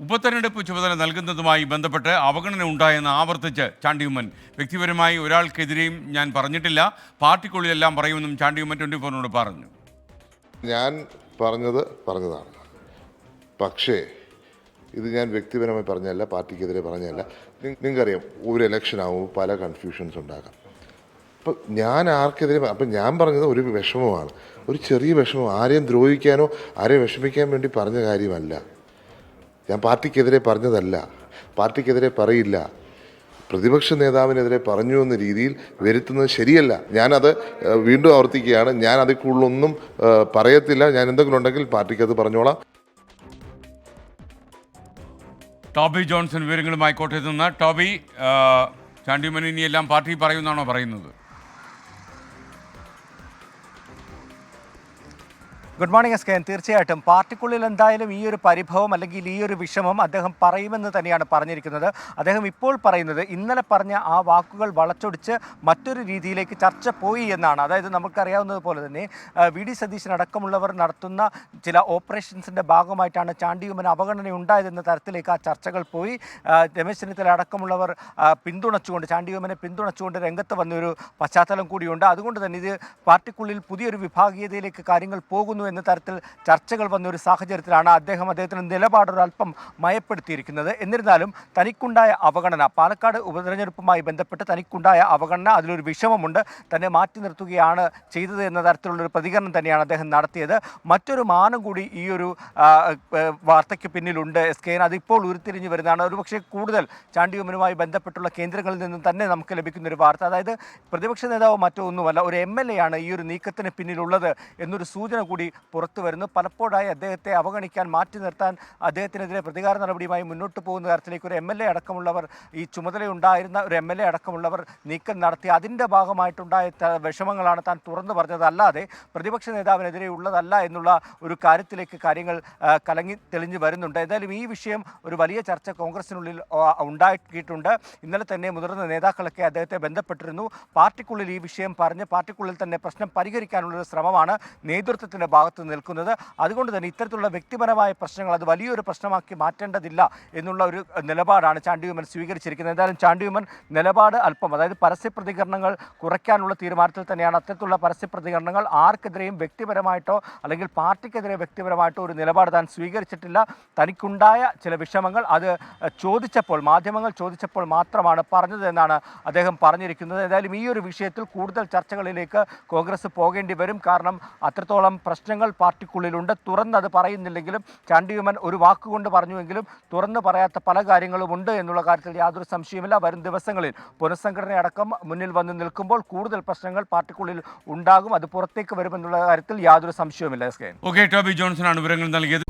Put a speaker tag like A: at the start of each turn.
A: ഉപതെരഞ്ഞെടുപ്പ് ചുമതല നൽകുന്നതുമായി ബന്ധപ്പെട്ട് അവഗണന ഉണ്ടായെന്ന് ആവർത്തിച്ച് ചാണ്ടിയുമ്മൻ. വ്യക്തിപരമായി ഒരാൾക്കെതിരെയും ഞാൻ പറഞ്ഞിട്ടില്ല. പാർട്ടിക്കുള്ളിലെല്ലാം പറയുമെന്നും ചാണ്ടിയുമ്മൻ ട്വന്റി ഫോറിനോട് പറഞ്ഞു.
B: ഞാൻ പറഞ്ഞത് പറഞ്ഞതാണ്. പക്ഷേ ഇത് ഞാൻ വ്യക്തിപരമായി പറഞ്ഞല്ല പാർട്ടിക്കെതിരെ പറഞ്ഞല്ല നിങ്ങൾക്കറിയാം ഒരു ഇലക്ഷൻ ആകുമ്പോൾ പല കൺഫ്യൂഷൻസ് ഉണ്ടാകാം. അപ്പം ഞാൻ ആർക്കെതിരെ അപ്പം ഞാൻ പറഞ്ഞത് ഒരു വിഷമമാണ്. ഒരു ചെറിയ വിഷമം. ആരെയും ദ്രോഹിക്കാനോ ആരെയും വിഷമിക്കാൻ വേണ്ടി പറഞ്ഞ കാര്യമല്ല. ഞാൻ പാർട്ടിക്കെതിരെ പറഞ്ഞതല്ല. പാർട്ടിക്കെതിരെ പറയില്ല. പ്രതിപക്ഷ നേതാവിനെതിരെ പറഞ്ഞു എന്ന രീതിയിൽ വരുത്തുന്നത് ശരിയല്ല. ഞാനത് വീണ്ടും ആവർത്തിക്കുകയാണ്. ഞാൻ അതിൽ കൂടുതലൊന്നും പറയത്തില്ല. ഞാൻ എന്തെങ്കിലും ഉണ്ടെങ്കിൽ പാർട്ടിക്ക് അത് പറഞ്ഞോളാം.
A: ടോബി ജോൺസൺ വിവരങ്ങളുമായി കോട്ടയത്ത് നിന്ന്. ടോബി ചാണ്ടിമനി ഇനിയെല്ലാം പാർട്ടി പറയുമെന്നാണോ പറയുന്നത്?
C: Good morning S K. തീർച്ചയായിട്ടും പാർട്ടിക്കുള്ളിൽ എന്തായാലും ഈ ഒരു പരിഭവം അല്ലെങ്കിൽ ഈ ഒരു വിഷമം അദ്ദേഹം പറയുമെന്ന് തന്നെയാണ് പറഞ്ഞിരിക്കുന്നത്. അദ്ദേഹം ഇപ്പോൾ പറയുന്നത് ഇന്നലെ പറഞ്ഞ ആ വാക്കുകൾ വളച്ചൊടിച്ച് മറ്റൊരു രീതിയിലേക്ക് ചർച്ച പോയി എന്നാണ്. അതായത് നമുക്കറിയാവുന്നത് പോലെ തന്നെ വി. ഡി. സതീശൻ അടക്കമുള്ളവർ നടത്തുന്ന ചില ഓപ്പറേഷൻസിന്റെ ഭാഗമായിട്ടാണ് ചാണ്ടിയുമ്മൻ അവഗണന ഉണ്ടായതെന്ന തരത്തിലേക്ക് ആ ചർച്ചകൾ പോയി. രമേശ് ചെന്നിത്തല അടക്കമുള്ളവർ പിന്തുണച്ചുകൊണ്ട് ചാണ്ടിയുമ്മനെ പിന്തുണച്ചുകൊണ്ട് രംഗത്ത് വന്നൊരു പശ്ചാത്തലം കൂടിയുണ്ട്. അതുകൊണ്ട് തന്നെ ഇത് പാർട്ടിക്കുള്ളിൽ പുതിയൊരു വിഭാഗീയതയിലേക്ക് കാര്യങ്ങൾ പോകുന്നു എന്ന തരത്തിൽ ചർച്ചകൾ വന്ന ഒരു സാഹചര്യത്തിലാണ് അദ്ദേഹം അദ്ദേഹത്തിന് നിലപാടൊരല്പം മയപ്പെടുത്തിയിരിക്കുന്നത്. എന്നിരുന്നാലും തനിക്കുണ്ടായ അവഗണന പാലക്കാട് ഉപതെരഞ്ഞെടുപ്പുമായി ബന്ധപ്പെട്ട് തനിക്കുണ്ടായ അവഗണന അതിലൊരു വിഷമമുണ്ട്. തന്നെ മാറ്റി നിർത്തുകയാണ് ചെയ്തത് എന്ന തരത്തിലുള്ളൊരു പ്രതികരണം തന്നെയാണ് അദ്ദേഹം നടത്തിയത്. മറ്റൊരു മാനം കൂടി ഈ ഒരു വാർത്തയ്ക്ക് പിന്നിലുണ്ട്. എസ് കെ അതിപ്പോൾ ഉരുത്തിരിഞ്ഞു വരുന്നതാണ്. ഒരുപക്ഷെ കൂടുതൽ ചാണ്ടിയമ്മനുമായി ബന്ധപ്പെട്ടുള്ള കേന്ദ്രങ്ങളിൽ നിന്നും തന്നെ നമുക്ക് ലഭിക്കുന്ന ഒരു വാർത്ത. അതായത് പ്രതിപക്ഷ നേതാവ് മറ്റൊന്നുമല്ല ഒരു എം എൽ എ ആണ് ഈ ഒരു നീക്കത്തിന് പിന്നിലുള്ളത് എന്നൊരു സൂചന കൂടി പുറത്തു വരുന്നു. പലപ്പോഴായി അദ്ദേഹത്തെ അവഗണിക്കാൻ മാറ്റി നിർത്താൻ അദ്ദേഹത്തിനെതിരെ പ്രതികാര നടപടിയുമായി മുന്നോട്ട് പോകുന്ന തരത്തിലേക്ക് ഒരു എം എൽ എ അടക്കമുള്ളവർ ഈ ചുമതലയുണ്ടായിരുന്ന ഒരു എം എൽ എ അടക്കമുള്ളവർ നീക്കം നടത്തി. അതിന്റെ ഭാഗമായിട്ടുണ്ടായ വിഷമങ്ങളാണ് താൻ തുറന്നു പറഞ്ഞത്. അല്ലാതെ പ്രതിപക്ഷ നേതാവിനെതിരെ ഉള്ളതല്ല എന്നുള്ള ഒരു കാര്യത്തിലേക്ക് കാര്യങ്ങൾ കലങ്ങി തെളിഞ്ഞു വരുന്നുണ്ട്. എന്തായാലും ഈ വിഷയം ഒരു വലിയ ചർച്ച കോൺഗ്രസിനുള്ളിൽ ഉണ്ടായിട്ടുണ്ട് ഇന്നലെ തന്നെ മുതിർന്ന നേതാക്കളൊക്കെ അദ്ദേഹത്തെ ബന്ധപ്പെട്ടിരുന്നു. പാർട്ടിക്കുള്ളിൽ ഈ വിഷയം പറഞ്ഞ് പാർട്ടിക്കുള്ളിൽ തന്നെ പ്രശ്നം പരിഹരിക്കാനുള്ളൊരു ശ്രമമാണ് നേതൃത്വത്തിന്റെ ഭാഗത്ത് നിൽക്കുന്നത്. അതുകൊണ്ട് തന്നെ ഇത്തരത്തിലുള്ള വ്യക്തിപരമായ പ്രശ്നങ്ങൾ അത് വലിയൊരു പ്രശ്നമാക്കി മാറ്റേണ്ടതില്ല എന്നുള്ള ഒരു നിലപാടാണ് ചാണ്ടിയുമൻ സ്വീകരിച്ചിരിക്കുന്നത്. എന്തായാലും ചാണ്ടിയുമൻ നിലപാട് അല്പം അതായത് പരസ്യ പ്രതികരണങ്ങൾ കുറയ്ക്കാനുള്ള തീരുമാനത്തിൽ തന്നെയാണ്. അത്തരത്തിലുള്ള പരസ്യ പ്രതികരണങ്ങൾ ആർക്കെതിരെയും വ്യക്തിപരമായിട്ടോ അല്ലെങ്കിൽ പാർട്ടിക്കെതിരെ വ്യക്തിപരമായിട്ടോ ഒരു നിലപാട് താൻ സ്വീകരിച്ചിട്ടില്ല. തനിക്കുണ്ടായ ചില വിഷമങ്ങൾ അത് ചോദിച്ചപ്പോൾ മാധ്യമങ്ങൾ ചോദിച്ചപ്പോൾ മാത്രമാണ് പറഞ്ഞത് എന്നാണ് അദ്ദേഹം പറഞ്ഞിരിക്കുന്നത്. ഏതായാലും ഈ ഒരു വിഷയത്തിൽ കൂടുതൽ ചർച്ചകളിലേക്ക് കോൺഗ്രസ് പോകേണ്ടി വരും. കാരണം അത്രത്തോളം പ്രശ്നങ്ങൾ പാർട്ടിക്കുള്ളിലുണ്ട്. തുറന്നത് പറയുന്നില്ലെങ്കിലും ചാണ്ടിയുമൻ ഒരു വാക്കുകൊണ്ട് പറഞ്ഞുവെങ്കിലും തുറന്ന് പറയാത്ത പല കാര്യങ്ങളുമുണ്ട് എന്നുള്ള കാര്യത്തിൽ യാതൊരു സംശയമില്ല വരും ദിവസങ്ങളിൽ പുനഃസംഘടനയടക്കം മുന്നിൽ വന്ന് നിൽക്കുമ്പോൾ കൂടുതൽ പ്രശ്നങ്ങൾ പാർട്ടിക്കുള്ളിൽ ഉണ്ടാകും. അത് പുറത്തേക്ക് വരുമെന്നുള്ള കാര്യത്തിൽ യാതൊരു സംശയവുമില്ല എസ് കെ.
A: ഓക്കെ ടോബി ജോൺസണാണ് വിവരങ്ങൾ നൽകിയത്.